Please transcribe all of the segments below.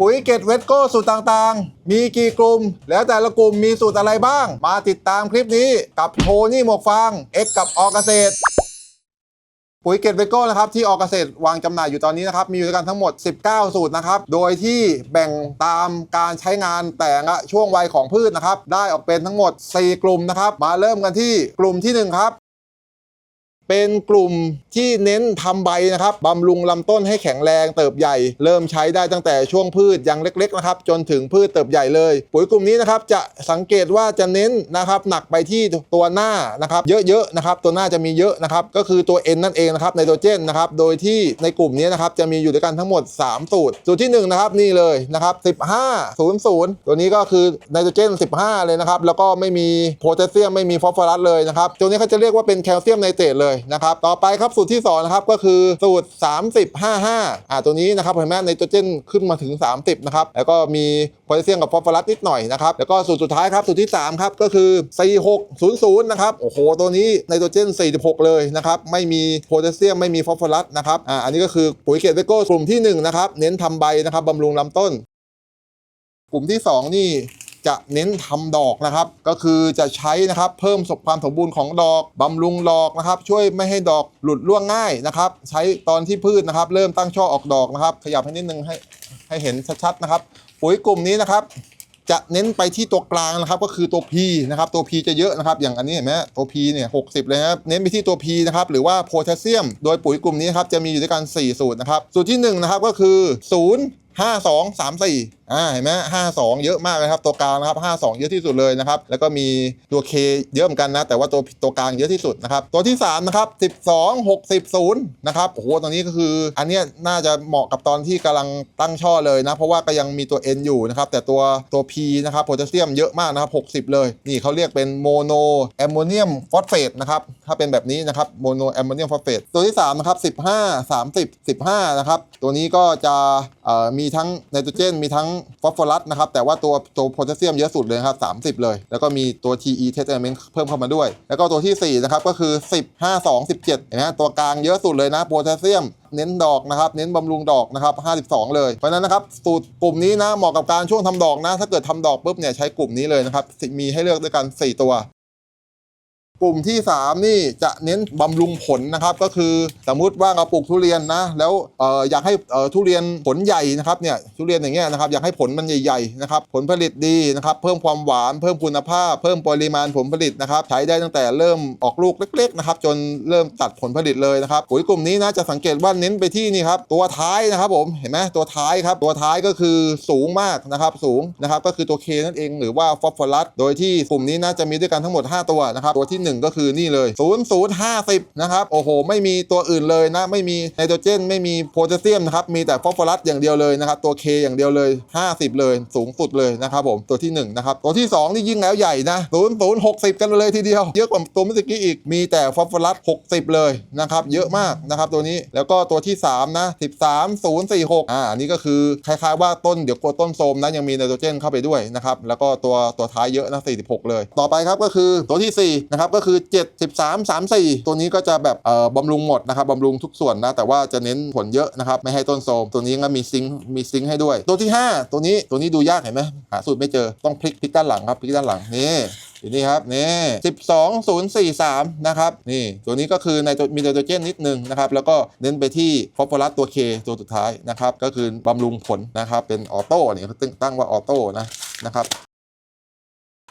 ปุ๋ยเกตเวทโก้สูตรต่างๆ มีกี่กลุ่ม แล้วแต่ละกลุ่มมีสูตรอะไรบ้าง มาติดตามคลิปนี้กับโทนี่หมวกฟางเอ็กกับออกเกษตร ปุ๋ยเกตเวทโก้นะครับที่ออกเกษตรวางจำหน่ายอยู่ตอนนี้นะครับมีอยู่ด้วยกันทั้งหมด 19 สูตรนะครับ โดยที่แบ่งตามการใช้งานแต่ละช่วงวัยของพืชนะครับ ได้ออกเป็นทั้งหมด 4 กลุ่มนะครับ มาเริ่มกันที่กลุ่มที่ 1 ครับ เป็นกลุ่มที่เน้นทำใบนะครับบำรุงลำต้นให้แข็งแรงเติบใหญ่ เริ่มใช้ได้ตั้งแต่ช่วงพืชยังเล็กๆนะครับจนถึงพืชเติบใหญ่เลย ปุ๋ยกลุ่มนี้นะครับจะสังเกตว่าจะเน้นนะครับหนักไปที่ตัวหน้านะครับเยอะๆนะครับตัวหน้าจะมีเยอะนะครับก็คือตัว N นั่นเองนะครับไนโตรเจนนะครับโดยที่ในกลุ่มนี้นะครับจะมีอยู่ด้วยกันทั้งหมด 3 สูตร สูตรที่1นะครับนี่เลยนะครับ15 00 ตัวนี้ก็คือไนโตรเจน 15 เลยนะครับแล้วก็ไม่มีโพแทสเซียมไม่มีฟอสฟอรัสเลยนะครับตัวนี้เขาจะเรียกว่าเป็นแคลเซียมไนเตรตเลยนะครับ ต่อไปครับสูตรที่2นะครับก็คือสูตร 30 55อ่าตัวนี้นะครับเห็นไหมไนโตรเจนขึ้นมาถึง 30นะครับแล้วก็มีโพแทสเซียมกับฟอสฟอรัสนิดหน่อยนะครับแล้วก็สูตรสุดท้ายครับสูตรที่3ครับก็คือ 4600นะครับโอ้โหตัวนี้ไนโตรเจน 46 เลยนะครับไม่มีโพแทสเซียมไม่มีฟอสฟอรัสนะครับอ่าอันนี้ก็คือปุ๋ยเกตเวโก้กลุ่มที่หนึ่งนะครับเน้นทำใบนะครับบำรุงลำต้น กลุ่มที่ 2 นี่ จะเน้นทำดอกนะครับ ก็คือจะใช้นะครับเพิ่มความสมบูรณ์ของดอกบำรุงดอกนะครับ ช่วยไม่ให้ดอกหลุดร่วงง่ายนะครับ ใช้ตอนที่พืชนะครับ เริ่มตั้งช่อออกดอกนะครับ ขยับให้นิดนึงให้ให้เห็นชัดๆนะครับ ปุ๋ยกลุ่มนี้นะครับจะเน้นไปที่ตัวกลางนะครับก็คือตัว P นะครับตัว P จะเยอะนะครับ อย่างอันนี้เห็นไหมตัว P เนี่ยหกเลยนะครับเน้นไปที่ตัว P นะครับหรือว่าโพแทสเซียม โดยปุ๋ยกลุ่มนี้ครับจะมีอยู่ด้วยกัน4สูตรนะครับสูตรที่1นะครับก็คือ 0 5 2 3 4อ่าเห็นไหมห้าสองเยอะมากเลยครับ ตัวกลางนะครับห้าสองเยอะที่สุดเลยนะครับ แล้วก็มีตัว K เยอะเหมือนกันนะ แต่ว่าตัวตัวกลางเยอะที่สุดนะครับ ตัวที่3นะครับ12 60 0นย์นะครับโอ้โหตรงนี้ก็คือ อันเนี้ยน่าจะเหมาะกับตอนที่กำลังตั้งช่อเลยนะ เพราะว่าก็ยังมีตัว N อยู่นะครับ แต่ตัวตัว P นะครับโพแทสเซียมเยอะมากนะครับ60เลย นี่เขาเรียกเป็นโมโนแอมโมเนียมฟอสเฟตนะครับ ถ้าเป็นแบบนี้นะครับโมโนแอมโมเนียมฟอสเฟตตัวที่3นะครับ15 30 15นะครับ ตัวนี้ก็จะเอ่อมีทั้งไนโตรเจนมีทั้งฟอสฟอรัสนะครับ แต่ว่าตัวตัวโพแทสเซียมเยอะสุดเลยครับ 30 เลย แล้วก็มีตัว TE test element เพิ่มเข้ามาด้วย แล้วก็ตัวที่ 4 นะครับ ก็คือ 10 5 2 17เห็นไหมตัวกลางเยอะสุดเลยนะโพแทสเซียมเน้นดอกนะครับ เน้นบำรุงดอกนะครับ 52 เลย เพราะฉะนั้นนะครับ สูตรกลุ่มนี้นะ เหมาะกับการช่วงทำดอกนะ ถ้าเกิดทำดอกปุ๊บเนี่ยใช้กลุ่มนี้เลยนะครับ มีให้เลือกด้วยกัน 4 ตัว กลุ่มที่ 3 นี่จะเน้นบำรุงผลนะครับก็คือสมมุติว่าเราปลูกทุเรียนนะแล้วเอออยากให้เออทุเรียนผลใหญ่นะครับเนี่ยทุเรียนอย่างเงี้ยนะครับอยากให้ผลมันใหญ่ๆนะครับผลผลิตดีนะครับเพิ่มความหวานเพิ่มคุณภาพ เพิ่มปริมาณผลผลิตนะครับใช้ได้ตั้งแต่เริ่มออกลูกเล็กๆนะครับจนเริ่มตัดผลผลิตเลยนะครับปุ๋ยกลุ่มนี้นะจะสังเกตว่าเน้นไปที่นี่ครับตัวท้ายนะครับผมเห็นไหมตัวท้ายครับตัวท้ายก็คือสูงมากนะครับสูงนะครับก็คือตัวเคนั่นเองหรือว่าฟอสฟอรัสโดยที่กลุ่มนี้นะจะมีด้วยกันทั้งหมด 5 ตัวนะครับตัวทีหนึ่1 ก็คือนี่เลย 0050 นะครับ โอ้โห ไม่มีตัวอื่นเลยนะ ไม่มีไนโตรเจน ไม่มีโพแทสเซียมนะครับ มีแต่ฟอสฟอรัสอย่างเดียวเลยนะครับ ตัว K อย่างเดียวเลย 50 เลย สูงสุดเลยนะครับผม ตัวที่ 1 นะครับ ตัวที่ 2 นี่ยิ่งแล้วใหญ่นะ 0060 กันเลยทีเดียว เยอะกว่าตัวเมื่อกี้อีก มีแต่ฟอสฟอรัส 60 เลยนะครับ เยอะมากนะครับตัวนี้ แล้วก็ตัวที่ 3 นะ 13046 อ่าอันนี้ก็คือคล้ายๆว่าต้นเดี๋ยวกลัวต้นโทมนะยังมีไนโตรเจนเข้าไปด้วยนะครับ แล้วก็ตัวตัวท้ายเยอะนะ46 เลย ต่อไปครับก็คือตัวที่4นะครับก็คือ73 34 ตัวนี้ก็จะแบบเอ่อบำรุงหมดนะครับบำรุงทุกส่วนนะ แต่ว่าจะเน้นผลเยอะนะครับ ไม่ให้ต้นโทรมตัวนี้ก็มีซิงค์มีซิงค์ให้ด้วย ตัวที่ 5 ตัวนี้ตัวนี้ดูยากเห็นไหมหาสูตรไม่เจอต้องพลิกพลิกด้านหลังครับพลิกด้านหลังนี่อยู่นี่ครับนี่12043นะครับนี่ตัวนี้ก็คือในตัวมีไนโตรเจนนิดนึงนะครับแล้วก็เน้นไปที่ฟอสฟอรัสตัว K ตัวสุดท้ายนะครับก็คือบำรุงผลนะครับเป็นออโต้เนี่ยตั้งว่าออโต้นะนะครับ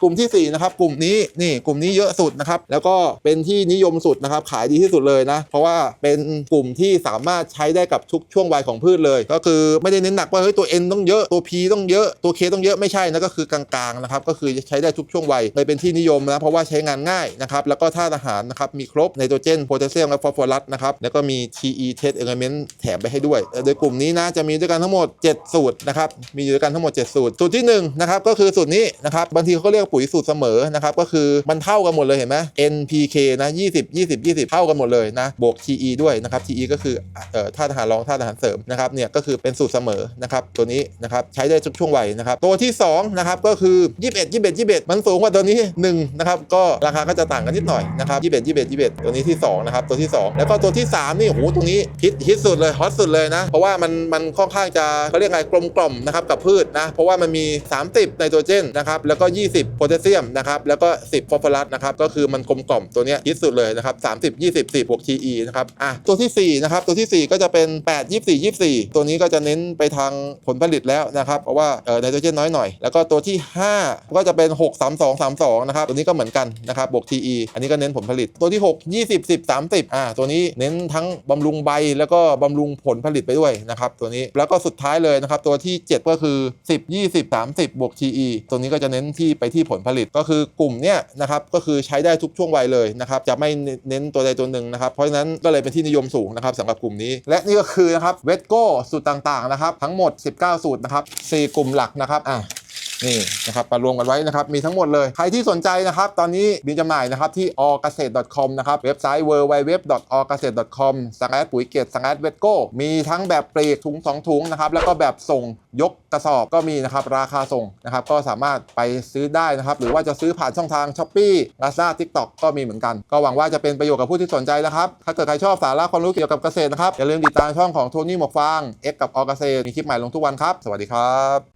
ลุ่มที่ 4 นะครับ กลุ่มนี้นี่กลุ่มนี้เยอะสุดนะครับ แล้วก็เป็นที่นิยมสุดนะครับ ขายดีที่สุดเลยนะ เพราะว่าเป็นกลุ่มที่สามารถใช้ได้กับทุกช่วงวัยของพืชเลย ก็คือไม่ได้เน้นหนักว่าเฮ้ยตัว N ต้องเยอะตัว P ต้องเยอะตัว K ต้องเยอะไม่ใช่นะก็คือกลางๆนะครับก็คือใช้ได้ทุกช่วงวัยเลยเป็นที่นิยมนะเพราะว่าใช้งานง่ายนะครับแล้วก็ธาตุอาหารนะครับมีครบไนโตรเจนโพแทสเซียมและฟอสฟอรัสนะครับแล้วก็มี TE test element แถมไปให้ด้วย โดยกลุ่มนี้นะจะมีด้วยกันทั้งหมด 7 สูตรนะครับมีอยู่ด้วยกันทั้งหมด 7 สูตร สูตรที่1นะครับก็คือสูตรนี้นะครับบางทีเขาเรียกปุ๋ยสูตรเสมอนะครับก็คือมันเท่ากันหมดเลยเห็นไหม NPK นะ20 20 20 เท่ากันหมดเลยนะบวก TE ด้วยนะครับ TE ก็คือเอ่อธาตุอาหารรองธาตุอาหารเสริมนะครับเนี่ยก็คือเป็นสูตรเสมอนะครับตัวนี้นะครับใช้ได้ทุกช่วงวัยนะครับตัวที่2นะครับก็คือ 21 21 21 มันสูงกว่าตัวนี้1นะครับก็ราคาก็จะต่างกันนิดหน่อยนะครับ21 21 21 ตัวนี้ที่2นะครับตัวที่ 2 แล้วก็ตัวที่ 3 นี่โหตรงนี้ฮิตฮิตสุดเลยฮอตสุดเลยนะ เพราะว่ามันมันค่อนข้างจะเขาเรียกไงกลมกล่อมนะครับกับพืชนะเพราะว่ามันมี 30 ไนโตรเจนนะครับแล้วก็ 20โพแทสเซียมนะครับแล้วก็ 10 ฟอสฟอรัสนะครับก็คือมันกลมกล่อมตัวเนี้ยฮิตสุดเลยนะครับ30 20 10บวก TE นะครับอะตัวทีสี่4 นะครับ ตัวทีสี่ 4 ก็จะเป็น 8 24 24 ตัวนี้ก็จะเน้นไปทางผลผลิตแล้วนะครับเพราะว่าเออไนโตรเจนน้อยหน่อย แล้วก็ตัวที่ 5 ก็จะเป็น 6 3 2 3 2นะครับตัวนี้ก็เหมือนกันนะครับบวก TE อันนี้ก็เน้นผลผลิตตัวที่ 6 20 10 30อ่าตัวนี้เน้นทั้งบำรุงใบแล้วก็บำรุงผลผลิตไปด้วยนะครับตัวนี้แล้วก็สุดท้ายเลยนะครับตัวที่ 7 ก็คือ 10 20 30บวก TE ตัวนี้ก็จะเน้นที่ไปที่ผลผลิตก็คือกลุ่มเนี้ยนะครับก็คือใช้ได้ทุกช่วงวัยเลยนะครับจะไม่เน้นตัวใดตัวหนึ่งนะครับเพราะฉะนั้นก็เลยเป็นที่นิยมสูงนะครับสำหรับกลุ่มนี้ และนี่ก็คือนะครับเวทโก้สูตรต่างๆนะครับทั้งหมด 19 สูตรนะครับ4กลุ่มหลักนะครับอะ นี่นะครับมารวมกันไว้นะครับมีทั้งหมดเลย ใครที่สนใจนะครับ ตอนนี้มีจำหน่ายนะครับที่ o g a s e t c o m นะครับเว็บไซต์ www.orgasete.com สังแอดปุ๋ยเกตสังแอดเวทโก้มีทั้งแบบปลีกถุง 2 ถุงนะครับแล้วก็แบบส่งยกกระสอบก็มีนะครับราคาส่งนะครับก็สามารถไปซื้อได้นะครับหรือว่าจะซื้อผ่านช่องทาง s h อ p e e Lazada TikTok ก็มีเหมือนกัน ก็หวังว่าจะเป็นประโยชน์กับผู้ที่สนใจนะครับ ถ้าเกิดใครชอบสาระความรู้เกี่ยวกับเกษตรนะครับอย่าลืมติดตามช่องของโทนี่หมวกฟาง X กับออเกษตรมีคลิปใหม่ลงทุกวันครับ สวัสดีครับ